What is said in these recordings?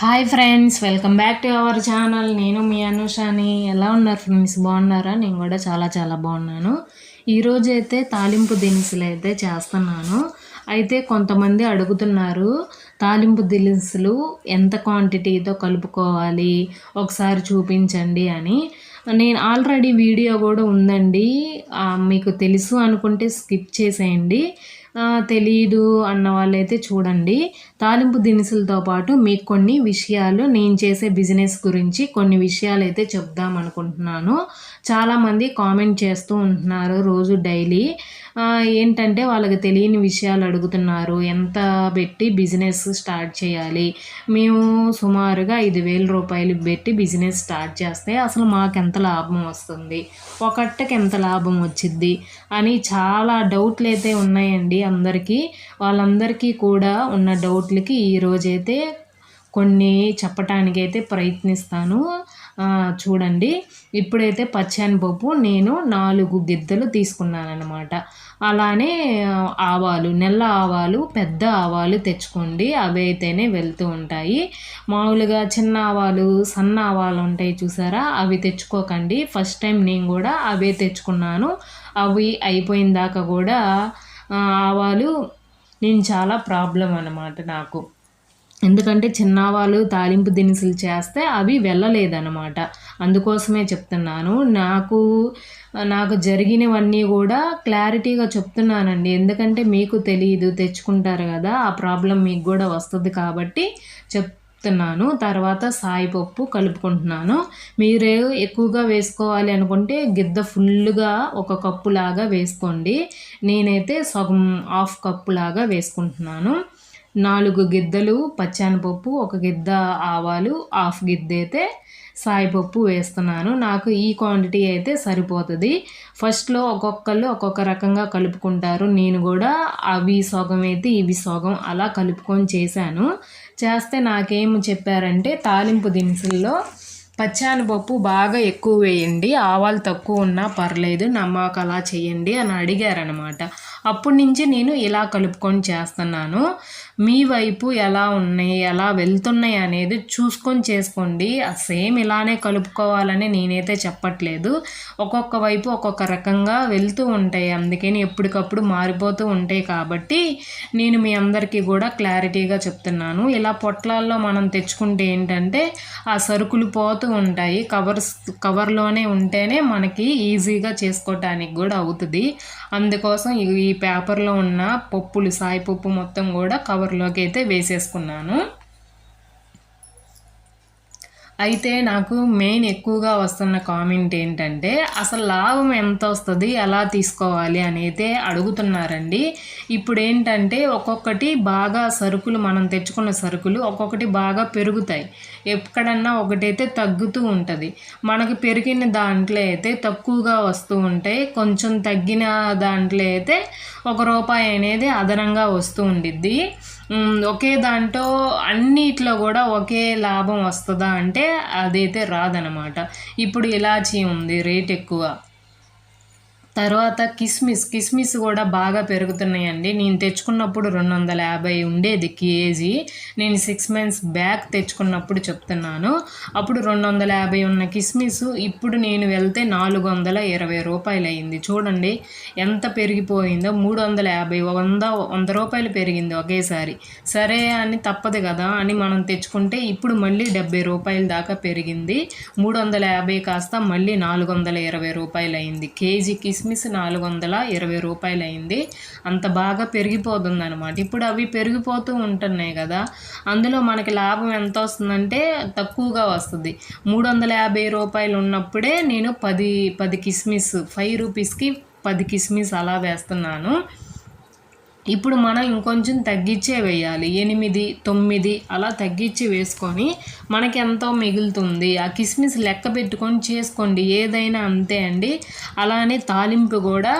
Hi friends welcome back to our channel నేను మీ అనుషాని. ఎలా ఉన్నారు ఫ్రెండ్స్ బాగున్నారా? నేను కూడా చాలా చాలా బాగున్నాను. ఈరోజు అయితే తాలింపు దినుసులు అయితే చేస్తున్నాను. అయితే కొంతమంది అడుగుతున్నారు తాలింపు దినుసులు ఎంత క్వాంటిటీతో కలుపుకోవాలి? ఒకసారి చూపించండి అని. నేను ఆల్రెడీ వీడియో కూడా ఉందండి. మీకు తెలుసు అనుకుంటే స్కిప్ చేసేయండి. తెలియదు తెలీదు అన్న వాళ్ళైతే చూడండి. తాలింపు దినుసులతో పాటు మీకు కొన్ని విషయాలు నేను చేసే బిజినెస్ గురించి కొన్ని విషయాలు అయితే చెప్దాం అనుకుంటున్నాను. చాలామంది కామెంట్ చేస్తూ ఉంటున్నారు రోజు డైలీ. ఏంటంటే వాళ్ళకి తెలియని విషయాలు అడుగుతున్నారు. ఎంత పెట్టి బిజినెస్ స్టార్ట్ చేయాలి? మేము సుమారుగా ఐదు వేల రూపాయలు పెట్టి బిజినెస్ స్టార్ట్ చేస్తే అసలు మాకు ఎంత లాభం వస్తుంది? ఒకటికి ఎంత లాభం వచ్చింది అని చాలా డౌట్లు అయితే ఉన్నాయండి అందరికీ. వాళ్ళందరికీ కూడా ఉన్న డౌట్లకి ఈరోజైతే కొన్ని చెప్పటానికైతే ప్రయత్నిస్తాను. చూడండి. ఇప్పుడైతే పచ్చనిపప్పు నేను నాలుగు గిద్దలు తీసుకున్నానమాట అలానే ఆవాలు నల్ల ఆవాలు పెద్ద ఆవాలు తెచ్చుకోండి. అవి అయితేనే వెళ్తూ ఉంటాయి. మామూలుగా చిన్న ఆవాలు సన్న ఆవాలు ఉంటాయి చూసారా? అవి తెచ్చుకోకండి. ఫస్ట్ టైం నేను కూడా అవే తెచ్చుకున్నాను. అవి అయిపోయిన దాకా కూడా ఆవాలు నేను చాలా ప్రాబ్లం అన్నమాట నాకు. ఎందుకంటే చిన్నవాళ్ళు తాలింపు దినుసులు చేస్తే అవి వెళ్ళలేదన్నమాట. అందుకోసమే చెప్తున్నాను. నాకు నాకు జరిగినవన్నీ కూడా క్లారిటీగా చెప్తున్నానండి. ఎందుకంటే మీకు తెలియదు తెచ్చుకుంటారు కదా ఆ ప్రాబ్లం మీకు కూడా వస్తుంది కాబట్టి చెప్తున్నాను. తర్వాత సాయిపప్పు కలుపుకుంటున్నాను. మీరు ఎక్కువగా వేసుకోవాలి అనుకుంటే గిద్ద ఫుల్గా ఒక కప్పు లాగా వేసుకోండి. నేనైతే సగం హాఫ్ కప్పు లాగా వేసుకుంటున్నాను. నాలుగు గిద్దలు పచ్చెనపప్పు ఒక గిద్ద ఆవాలు హాఫ్ గిద్ద అయితే సాయిపప్పు వేస్తున్నాను. నాకు ఈ క్వాంటిటీ అయితే సరిపోతుంది. ఫస్ట్లో ఒక్కొక్కళ్ళు ఒక్కొక్క రకంగా కలుపుకుంటారు. నేను కూడా అవి సోగం అయితే ఇవి సోగం అలా కలుపుకొని చేశాను. చేస్తే నాకేం చెప్పారంటే తాలింపు దినుసుల్లో పచ్చానపప్పు బాగా ఎక్కువ వేయండి ఆవాలు తక్కువ ఉన్నా పర్లేదు నమ్మక అలా చేయండి అని అడిగారనమాట అప్పటి నుంచి నేను ఇలా కలుపుకొని చేస్తున్నాను. మీ వైపు ఎలా ఉన్నాయి ఎలా వెళ్తున్నాయి అనేది చూసుకొని చేసుకోండి. సేమ్ ఇలానే కలుపుకోవాలని నేనైతే చెప్పట్లేదు. ఒక్కొక్క వైపు ఒక్కొక్క రకంగా వెళ్తూ ఉంటాయి. అందుకని ఎప్పటికప్పుడు మారిపోతూ ఉంటాయి కాబట్టి నేను మీ అందరికీ కూడా క్లారిటీగా చెప్తున్నాను. ఇలా పొట్లాల్లో మనం తెచ్చుకుంటే ఏంటంటే ఆ సరుకులు పోతూ ఉంటాయి. కవర్స్ కవర్లోనే ఉంటేనే మనకి ఈజీగా చేసుకోవటానికి కూడా అవుతుంది. అందుకోసం ఈ- ఈ పేపర్లో ఉన్న పప్పులు సాయి పప్పు మొత్తం కూడా కవర్లోకి అయితే వేసేసుకున్నాను. అయితే నాకు మెయిన్ ఎక్కువగా వస్తున్న కామెంట్ ఏంటంటే అసలు లాభం ఎంత వస్తుంది ఎలా తీసుకోవాలి అని అయితే అడుగుతున్నారండి. ఇప్పుడు ఏంటంటే ఒక్కొక్కటి బాగా సరుకులు మనం తెచ్చుకున్న సరుకులు ఒక్కొక్కటి బాగా పెరుగుతాయి. ఎక్కడన్నా ఒకటైతే తగ్గుతూ ఉంటుంది. మనకు పెరిగిన దాంట్లో అయితే తక్కువగా వస్తూ ఉంటాయి. కొంచెం తగ్గిన దాంట్లో అయితే ఒక రూపాయి అనేది అదనంగా వస్తూ ఉండిద్ది. ఒకే దాంట్లో అన్నిట్లో కూడా ఒకే లాభం వస్తుందా అంటే అదైతే రాదనమాట ఇప్పుడు ఇలాచీ ఉంది రేట్ ఎక్కువ. తర్వాత కిస్మిస్ కిస్మిస్ కూడా బాగా పెరుగుతున్నాయండి. నేను తెచ్చుకున్నప్పుడు రెండు వందల యాభై ఉండేది కేజీ. నేను సిక్స్ మంత్స్ బ్యాక్ తెచ్చుకున్నప్పుడు చెప్తున్నాను. అప్పుడు రెండు వందల యాభై ఉన్న కిస్మిస్ ఇప్పుడు నేను వెళ్తే నాలుగు వందల ఇరవై రూపాయలు అయింది చూడండి ఎంత పెరిగిపోయిందో. మూడు వందల యాభై వంద వంద రూపాయలు పెరిగింది ఒకేసారి. సరే అని తప్పదు కదా అని మనం తెచ్చుకుంటే ఇప్పుడు మళ్ళీ డెబ్బై రూపాయల దాకా పెరిగింది. మూడు వందల యాభై కాస్త మళ్ళీ నాలుగు వందల ఇరవై రూపాయలు అయింది కేజీ కిస్మిస్ నాలుగు వందల ఇరవై రూపాయలు అయింది అంత బాగా పెరిగిపోతుంది అనమాట ఇప్పుడు అవి పెరిగిపోతూ ఉంటున్నాయి కదా. అందులో మనకి లాభం ఎంత వస్తుందంటే తక్కువగా వస్తుంది. మూడు వందల యాభై రూపాయలు ఉన్నప్పుడే నేను పది పది కిస్మిస్ ఫైవ్ రూపీస్కి పది కిస్మిస్ అలా వేస్తున్నాను. ఇప్పుడు మనం ఇంకొంచెం తగ్గించే వేయాలి. ఎనిమిది తొమ్మిది అలా తగ్గించి వేసుకొని మనకి ఎంతో మిగులుతుంది. ఆ కిస్మిస్ లెక్క పెట్టుకొని చేసుకోండి. ఏదైనా అంతే అండి. అలానే తాలింపు కూడా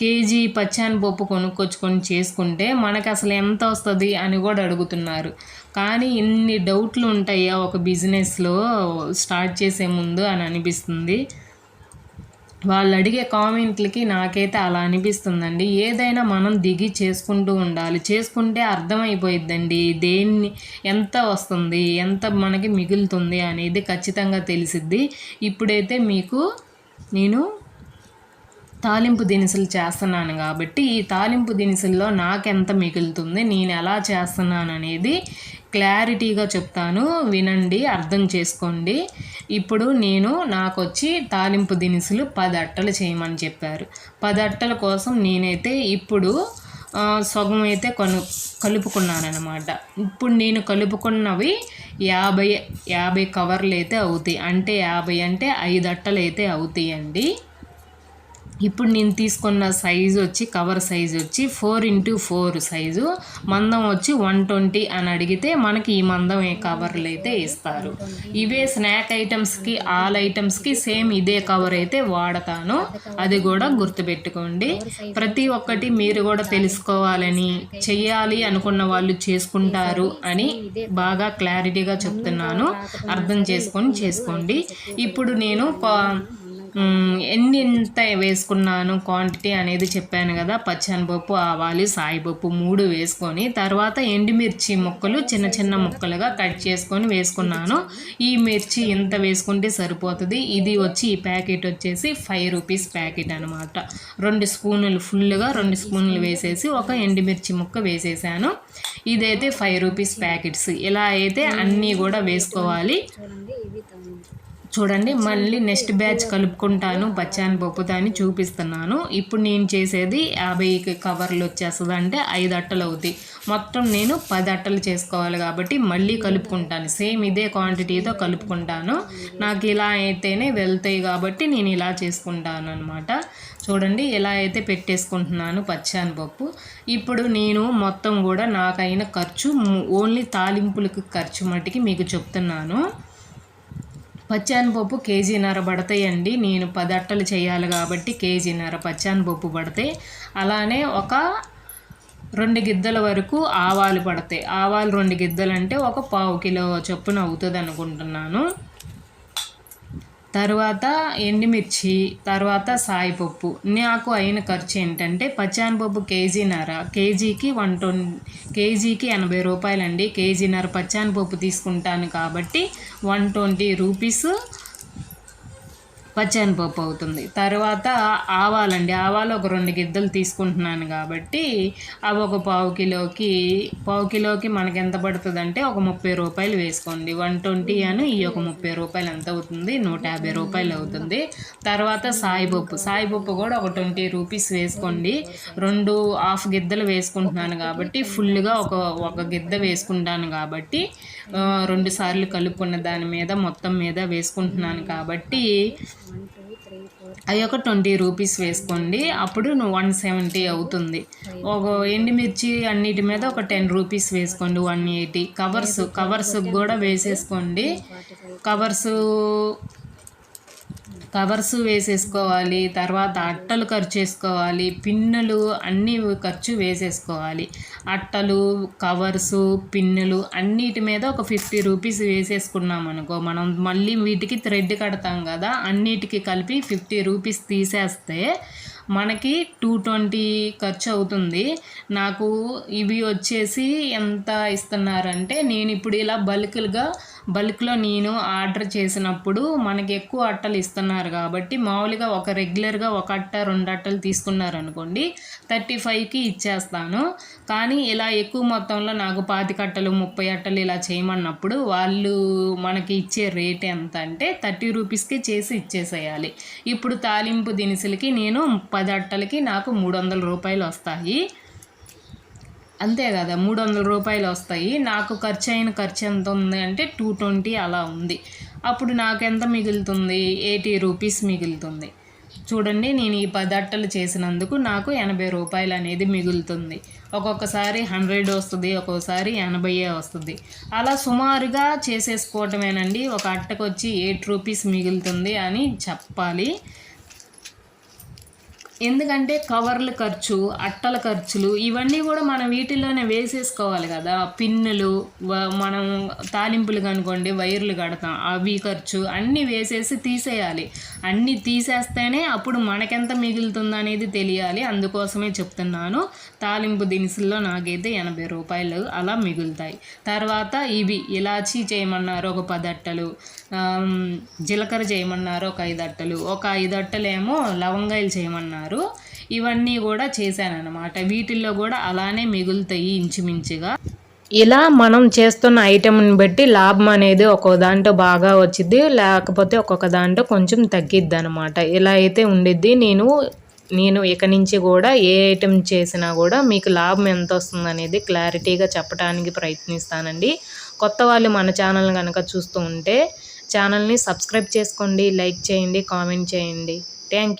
కేజీ పచ్చానపప్పు కొనుక్కొచ్చుకొని చేసుకుంటే మనకు అసలు ఎంత వస్తుంది అని కూడా అడుగుతున్నారు. కానీ ఇన్ని డౌట్లు ఉంటాయా. ఒక బిజినెస్లో స్టార్ట్ చేసే ముందు అని అనిపిస్తుంది. వాళ్ళు అడిగే కామెంట్లకి నాకైతే అలా అనిపిస్తుందండి. ఏదైనా మనం దిగి చేసుకుంటూ ఉండాలి. చేసుకుంటే అర్థమైపోయిద్దండి. దేన్ని ఎంత వస్తుంది ఎంత మనకి మిగులుతుంది అనేది ఖచ్చితంగా తెలిసిద్ది. ఇప్పుడైతే మీకు నేను తాలింపు దినుసులు చేస్తున్నాను కాబట్టి ఈ తాలింపు దినుసుల్లో నాకెంత మిగులుతుంది? నేను ఎలా చేస్తున్నాను అనేది క్లారిటీగా చెప్తాను. వినండి అర్థం చేసుకోండి. ఇప్పుడు నేను నాకు వచ్చి తాలింపు దినుసులు పది అట్టలు చేయమని చెప్పారు. పది అట్టల కోసం నేనైతే ఇప్పుడు సగం అయితే కను కలుపుకున్నాను అనమాట ఇప్పుడు నేను కలుపుకున్నవి యాభై యాభై కవర్లు అయితే అవుతాయి. అంటే యాభై అంటే ఐదు అట్టలు అయితే అవుతాయండి. ఇప్పుడు నేను తీసుకున్న సైజు వచ్చి కవర్ సైజు వచ్చి ఫోర్ ఇంటూ ఫోర్ సైజు మందం వచ్చి వన్ ట్వంటీ అని అడిగితే మనకి ఈ మందం ఏ కవర్లు అయితే ఇస్తారు. ఇవే స్నాక్ ఐటమ్స్కి ఆల్ ఐటమ్స్కి సేమ్ ఇదే కవర్ అయితే వాడతాను. అది కూడా గుర్తుపెట్టుకోండి. ప్రతి ఒక్కటి మీరు కూడా తెలుసుకోవాలని చెయ్యాలి అనుకున్న వాళ్ళు చేసుకుంటారు అని బాగా క్లారిటీగా చెప్తున్నాను. అర్థం చేసుకొని చేసుకోండి. ఇప్పుడు నేను ఎన్ని ఎంత వేసుకున్నాను క్వాంటిటీ అనేది చెప్పాను కదా పచ్చనిపప్పు ఆవాలు సాయిపప్పు మూడు వేసుకొని తర్వాత ఎండుమిర్చి ముక్కలు చిన్న చిన్న ముక్కలుగా కట్ చేసుకొని వేసుకున్నాను. ఈ మిర్చి ఇంత వేసుకుంటే సరిపోతుంది. ఇది వచ్చి ఈ ప్యాకెట్ వచ్చేసి ఫైవ్ రూపీస్ ప్యాకెట్ అనమాట రెండు స్పూన్లు ఫుల్గా రెండు స్పూన్లు వేసేసి ఒక ఎండుమిర్చి ముక్క వేసేసాను. ఇదైతే ఫైవ్ రూపీస్ ప్యాకెట్స్. ఇలా అయితే అన్నీ కూడా వేసుకోవాలి. చూడండి మళ్ళీ నెక్స్ట్ బ్యాచ్ కలుపుకుంటాను. బచ్చాని పప్పుతో అని చూపిస్తున్నాను. ఇప్పుడు నేను చేసేది యాభై కవర్లు వచ్చేస్తుంది అంటే ఐదు అట్టలు అవుతాయి. మొత్తం నేను పది అట్టలు చేసుకోవాలి కాబట్టి మళ్ళీ కలుపుకుంటాను. సేమ్ ఇదే క్వాంటిటీతో కలుపుకుంటాను. నాకు ఇలా అయితేనే వెళ్తాయి కాబట్టి నేను ఇలా చేసుకుంటాను అనమాట చూడండి ఇలా అయితే పెట్టేసుకుంటున్నాను పచ్చాని పప్పు. ఇప్పుడు నేను మొత్తం కూడా నాకైన ఖర్చు ఓన్లీ తాలింపులకు ఖర్చు మట్టుకి మీకు చెప్తున్నాను. పచ్చానిపప్పు కేజీన్నర పడతాయండి. నేను పది అట్టలు చేయాలి కాబట్టి కేజీన్నర పచ్చానిపప్పు పడతాయి అలానే ఒక రెండు గిద్దల వరకు ఆవాలు పడతాయి. ఆవాలు రెండు గిద్దలు అంటే ఒక పావు కిలో చొప్పున అవుతుంది అనుకుంటున్నాను తర్వాత ఎండుమిర్చి తర్వాత సాయిపప్పు. నాకు అయిన ఖర్చు ఏంటంటే పచ్చానిపప్పు కేజీన్నర. కేజీకి వన్ ట్వం కేజీకి ఎనభై రూపాయలండి. కేజీన్నర పచ్చానిపప్పు తీసుకుంటాను కాబట్టి వన్ ట్వంటీ రూపీస్ పచ్చెనపప్పు అవుతుంది. తర్వాత ఆవాలండి. ఆవాలు ఒక రెండు గిద్దలు తీసుకుంటున్నాను కాబట్టి అవి ఒక పావు కిలోకి పావు కిలోకి మనకి ఎంత పడుతుంది అంటే ఒక ముప్పై రూపాయలు వేసుకోండి. వన్ ట్వంటీ అని ఈ ఒక ముప్పై రూపాయలు ఎంత అవుతుంది? నూట యాభై రూపాయలు అవుతుంది. తర్వాత సాయిపప్పు. సాయిపప్పు కూడా ఒక ట్వంటీ రూపీస్ వేసుకోండి. రెండు హాఫ్ గిద్దలు వేసుకుంటున్నాను కాబట్టి ఫుల్గా ఒక ఒక గిద్ద వేసుకుంటాను కాబట్టి రెండు సార్లు కలుపుకున్న దాని మీద మొత్తం మీద వేసుకుంటున్నాను కాబట్టి అవి ఒక ట్వంటీ రూపీస్ వేసుకోండి. అప్పుడు నువ్వు వన్ సెవెంటీ అవుతుంది. ఒక ఎండుమిర్చి అన్నిటి మీద ఒక టెన్ రూపీస్ వేసుకోండి వన్ ఎయిటీ. కవర్స్ కవర్స్ కూడా వేసేసుకోండి. కవర్సు కవర్స్ వేసేసుకోవాలి తర్వాత అట్టలు ఖర్చు చేసుకోవాలి పిన్నులు అన్నీ ఖర్చు వేసేసుకోవాలి. అట్టలు కవర్స్ పిన్నులు అన్నిటి మీద ఒక ఫిఫ్టీ రూపీస్ వేసేసుకున్నాం అనుకో మనం మళ్ళీ వీటికి థ్రెడ్ కడతాం కదా అన్నిటికీ కలిపి ఫిఫ్టీ రూపీస్ తీసేస్తే మనకి టూ ట్వంటీ ఖర్చు అవుతుంది. నాకు ఇవి వచ్చేసి ఎంత ఇస్తున్నారంటే నేను ఇప్పుడు ఇలా బల్క్లుగా బల్క్లో నేను ఆర్డర్ చేసినప్పుడు మనకి ఎక్కువ అట్టలు ఇస్తున్నారు కాబట్టి మామూలుగా ఒక రెగ్యులర్గా ఒక అట్ట రెండు అట్టలు తీసుకున్నారు అనుకోండి థర్టీ ఫైవ్కి ఇచ్చేస్తాను. కానీ ఇలా ఎక్కువ మొత్తంలో నాకు పాతి కట్టలు ముప్పై అట్టలు ఇలా చేయమన్నప్పుడు వాళ్ళు మనకి ఇచ్చే రేట్ ఎంత అంటే థర్టీ రూపీస్కి చేసి ఇచ్చేసేయాలి. ఇప్పుడు తాలింపు దినుసులకి నేను పది అట్టలకి నాకు మూడు వందల రూపాయలు వస్తాయి. అంతే కదా మూడు వందల రూపాయలు వస్తాయి. నాకు ఖర్చు అయిన ఖర్చు ఎంత ఉంది అంటే టూ ట్వంటీ అలా ఉంది. అప్పుడు నాకు ఎంత మిగులుతుంది? ఎయిటీ రూపీస్ మిగులుతుంది. చూడండి నేను ఈ పది అట్టలు చేసినందుకు నాకు ఎనభై రూపాయలు అనేది మిగులుతుంది. ఒక్కొక్కసారి హండ్రెడ్ వస్తుంది ఒక్కొక్కసారి ఎనభైయే వస్తుంది. అలా సుమారుగా చేసేసుకోవటమేనండి. ఒక అట్టకు వచ్చి ఎయిట్ రూపీస్ మిగులుతుంది అని చెప్పాలి. ఎందుకంటే కవర్లు ఖర్చు అట్టల ఖర్చులు ఇవన్నీ కూడా మనం వీటిల్లోనే వేసేసుకోవాలి కదా. పిన్నులు వ- మనం తాలింపులు కనుకోండి వైర్లు కడతాం అవి ఖర్చు అన్నీ వేసేసి తీసేయాలి. అన్నీ తీసేస్తేనే అప్పుడు మనకెంత మిగులుతుందో అనేది తెలియాలి. అందుకోసమే చెప్తున్నాను. తాలింపు దినుసుల్లో నాకైతే ఎనభై రూపాయలు అలా మిగులుతాయి. తర్వాత ఇవి ఇలాచీ చేయమన్నారు ఒక పది అట్టలు జీలకర్ర చేయమన్నారు ఒక ఐదు అట్టలు ఒక ఐదు అట్టలేమో లవంగాయలు చేయమన్నారు. ఇవన్నీ కూడా చేశానన్నమాట. వీటిల్లో కూడా అలానే మిగులుతాయి ఇంచుమించుగా. ఇలా మనం చేస్తున్న ఐటెంని బట్టి లాభం అనేది ఒక్కో దాంట్లో బాగా వచ్చింది లేకపోతే ఒక్కొక్క దాంట్లో కొంచెం తగ్గిద్ది అనమాట ఇలా అయితే ఉండిద్ది. నేను నేను ఇక నుంచి కూడా ఏ ఐటెం చేసినా కూడా మీకు లాభం ఎంత వస్తుంది అనేది క్లారిటీగా చెప్పడానికి ప్రయత్నిస్తానండి. కొత్త వాళ్ళు మన ఛానల్ కనుక చూస్తూ ఉంటే ఛానల్ని సబ్స్క్రైబ్ చేసుకోండి లైక్ చేయండి కామెంట్ చేయండి. థ్యాంక్